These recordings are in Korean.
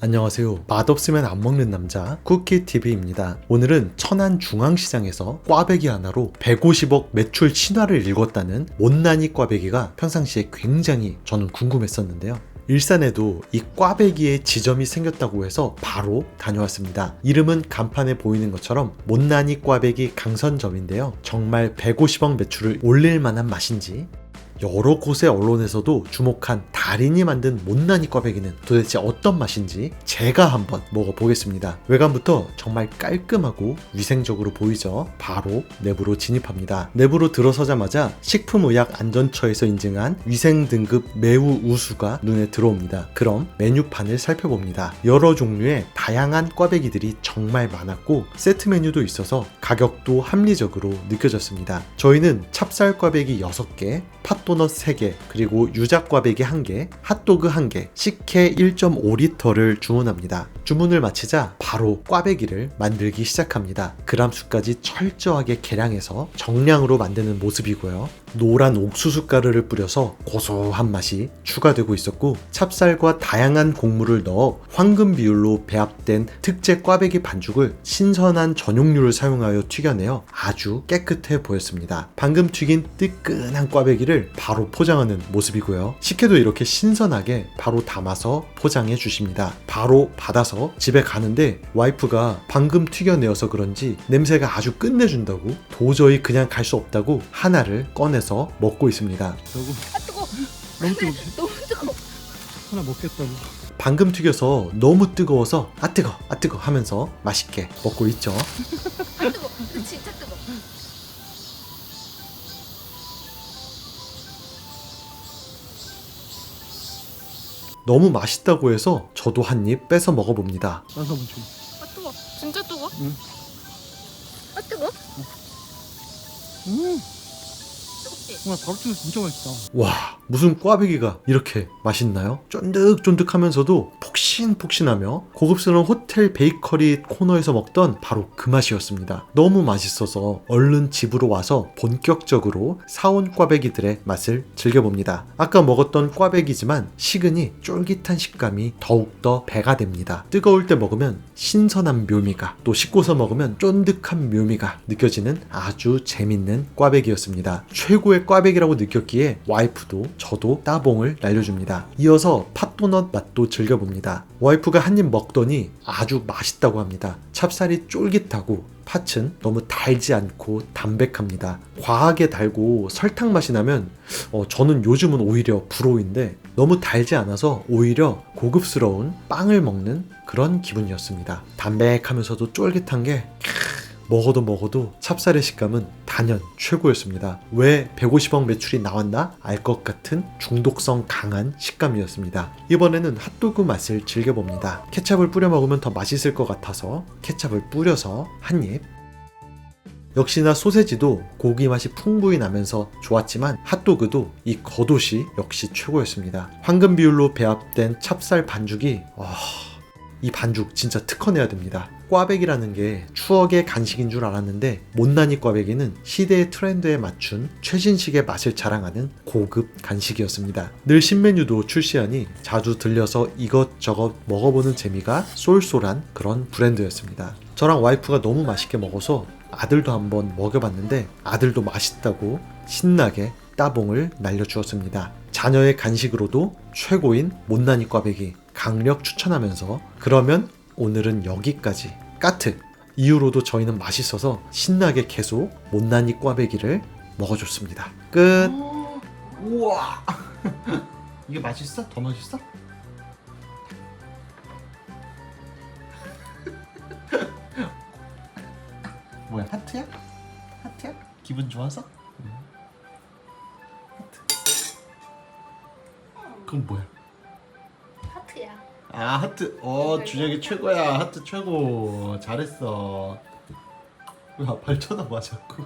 안녕하세요. 맛없으면 안 먹는 남자 쿠키TV입니다. 오늘은 천안 중앙시장에서 꽈배기 하나로 150억 매출 신화를 읽었다는 못난이 꽈배기가 평상시에 굉장히 저는 궁금했었는데요. 일산에도 이 꽈배기의 지점이 생겼다고 해서 바로 다녀왔습니다. 이름은 간판에 보이는 것처럼 못난이 꽈배기 강선점인데요. 정말 150억 매출을 올릴 만한 맛인지 여러 곳의 언론에서도 주목한 달인이 만든 못난이 꽈배기는 도대체 어떤 맛인지 제가 한번 먹어보겠습니다. 외관부터 정말 깔끔하고 위생적으로 보이죠? 바로 내부로 진입합니다. 내부로 들어서자마자 식품의약 안전처에서 인증한 위생 등급 매우 우수가 눈에 들어옵니다. 그럼 메뉴판을 살펴봅니다. 여러 종류의 다양한 꽈배기들이 정말 많았고 세트 메뉴도 있어서 가격도 합리적으로 느껴졌습니다. 저희는 찹쌀 꽈배기 6개, 팥 도넛 3개, 그리고 꽈배기 1개, 핫도그 1개, 식혜 1.5리터를 주문합니다. 주문을 마치자 바로 꽈배기를 만들기 시작합니다. 그람 수까지 철저하게 계량해서 정량으로 만드는 모습이고요. 노란 옥수수 가루를 뿌려서 고소한 맛이 추가되고 있었고 찹쌀과 다양한 곡물을 넣어 황금 비율로 배합된 특제 꽈배기 반죽을 신선한 전용류를 사용하여 튀겨내어 아주 깨끗해 보였습니다. 방금 튀긴 뜨끈한 꽈배기를 바로 포장하는 모습이고요. 식혜도 이렇게 신선하게 바로 담아서 포장해 주십니다. 바로 받아서 집에 가는데 와이프가 방금 튀겨내어서 그런지 냄새가 아주 끝내준다고 도저히 그냥 갈 수 없다고 하나를 꺼내서 먹고 있습니다. 너무 아 뜨거. 너무 뜨거. 너무 뜨거. 하나 먹겠다고. 방금 튀겨서 너무 뜨거워서 아 뜨거 아 뜨거 하면서 맛있게 먹고 있죠. 너무 맛있다고 해서 저도 한 입 뺏어 먹어봅니다. 딴 사람 좀. 아 뜨거. 진짜 뜨거. 응. 아 뜨거. 음, 뜨겁지. 와 바로튀김 진짜 맛있다. 와 무슨 꽈배기가 이렇게 맛있나요? 쫀득쫀득하면서도 폭신폭신하며 고급스러운 호텔 베이커리 코너에서 먹던 바로 그 맛이었습니다. 너무 맛있어서 얼른 집으로 와서 본격적으로 사온 꽈배기들의 맛을 즐겨봅니다. 아까 먹었던 꽈배기지만 식으니 쫄깃한 식감이 더욱더 배가 됩니다. 뜨거울 때 먹으면 신선한 묘미가 또 식고서 먹으면 쫀득한 묘미가 느껴지는 아주 재밌는 꽈배기였습니다. 최고의 꽈배기라고 느꼈기에 와이프도 저도 따봉을 날려줍니다. 이어서 팥도넛 맛도 즐겨봅니다. 와이프가 한 입 먹더니 아주 맛있다고 합니다. 찹쌀이 쫄깃하고 팥은 너무 달지 않고 담백합니다. 과하게 달고 설탕 맛이 나면 어, 저는 요즘은 오히려 불호인데 너무 달지 않아서 오히려 고급스러운 빵을 먹는 그런 기분이었습니다. 담백하면서도 쫄깃한 게 먹어도 먹어도 찹쌀의 식감은 단연 최고였습니다. 왜 150억 매출이 나왔나 알 것 같은 중독성 강한 식감이었습니다. 이번에는 핫도그 맛을 즐겨봅니다. 케찹을 뿌려 먹으면 더 맛있을 것 같아서 케찹을 뿌려서 한 입. 역시나 소세지도 고기 맛이 풍부히 나면서 좋았지만 핫도그도 이 겉옷이 역시 최고였습니다. 황금 비율로 배합된 찹쌀 반죽이 와, 이 반죽 진짜 특허내야 됩니다. 꽈배기라는 게 추억의 간식인 줄 알았는데 못난이 꽈배기는 시대의 트렌드에 맞춘 최신식의 맛을 자랑하는 고급 간식이었습니다. 늘 신메뉴도 출시하니 자주 들려서 이것저것 먹어보는 재미가 쏠쏠한 그런 브랜드였습니다. 저랑 와이프가 너무 맛있게 먹어서 아들도 한번 먹여봤는데 아들도 맛있다고 신나게 따봉을 날려주었습니다. 자녀의 간식으로도 최고인 못난이 꽈배기 강력 추천하면서 그러면 오늘은 여기까지 까트 이후로도 저희는 맛있어서 신나게 계속 못난이 꽈배기를 먹어줬습니다. 끝. 우와. 이게 맛있어? 더 맛있어? 뭐야 하트야? 하트야? 기분 좋아서? 하트. 그건 뭐야? 아 하트 어 준혁이 최고야 하트 최고 잘했어 왜발 쳐다봐 자꾸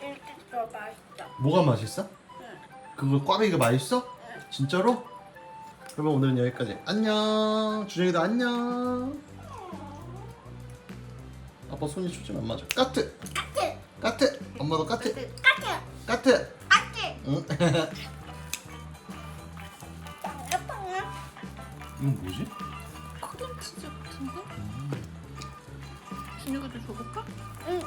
일찍 더 맛있다. 뭐가 맛있어? 그거 꽈배기가 맛있어? 진짜로? 그러면 오늘은 여기까지 안녕 준혁이도 안녕 아빠 손이 초점 안 맞아 까트 까트 까트 엄마도 까트. 까트. 까트. 까트. 응? 이건 뭐지? 크림치즈 같은데? 준혁이도 줘볼까? 응.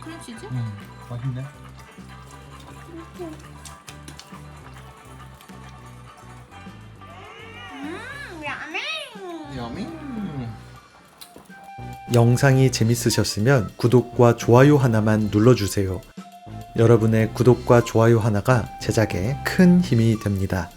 크림치즈? 음, 맛있네. 야미. 야미. 영상이 재밌으셨으면 구독과 좋아요 하나만 눌러주세요. 여러분의 구독과 좋아요 하나가 제작에 큰 힘이 됩니다.